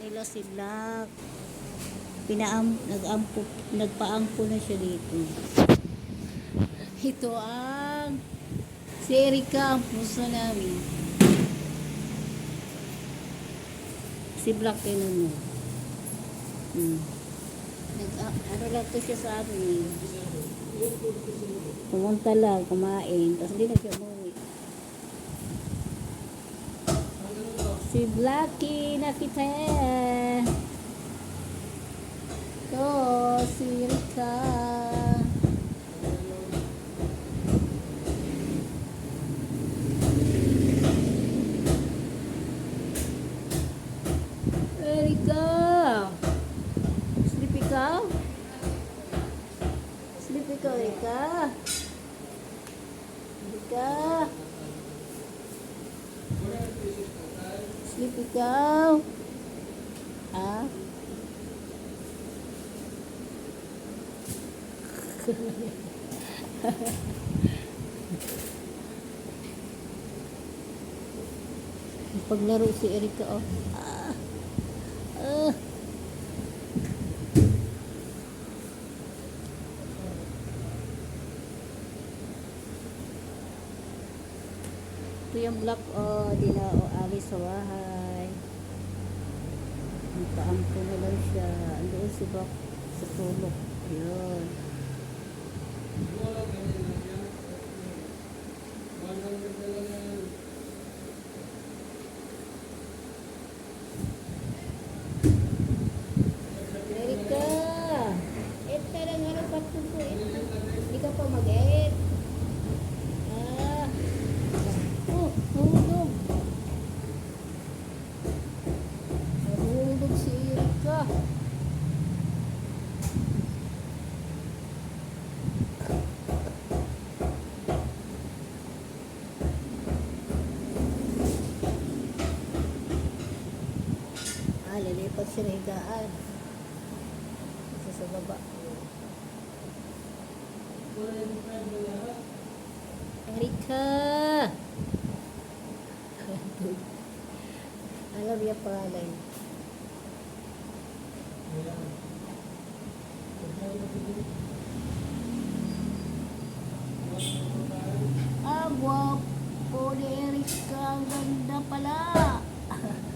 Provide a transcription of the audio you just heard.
nila si Black. Pinaam, nag-ampo, nagpaampo na siya dito. Ito ang si Erika ang puso namin. Si Black yun mo. Hmm. Nag, ano lang to siya sa amin. Pumunta lang, kumain. Tapos hindi na siya umuwi. Blacky nakita. To, si Rika. Erika! Sleepy ka? Sleepy ka, Erika? Erika? Sleepy ka? Ah? Paglaro si Erika, oh. Ah. Ah. Ito yung black, oh, di oh, alis sa bahay. Nagpaampo na lang siya. Andoon si Bak sa tulog. Yun. Erika! Et ka lang, ano, pato po, et. Hindi ka pa mag-et. Ah. Oh, nahulog. Nahulog si Erika. Ah, lilipat siya ng higaan. Isa sa baba. Erika! Alam niya pangalan. Ah, guwapo ni Erika. Ang ganda pala.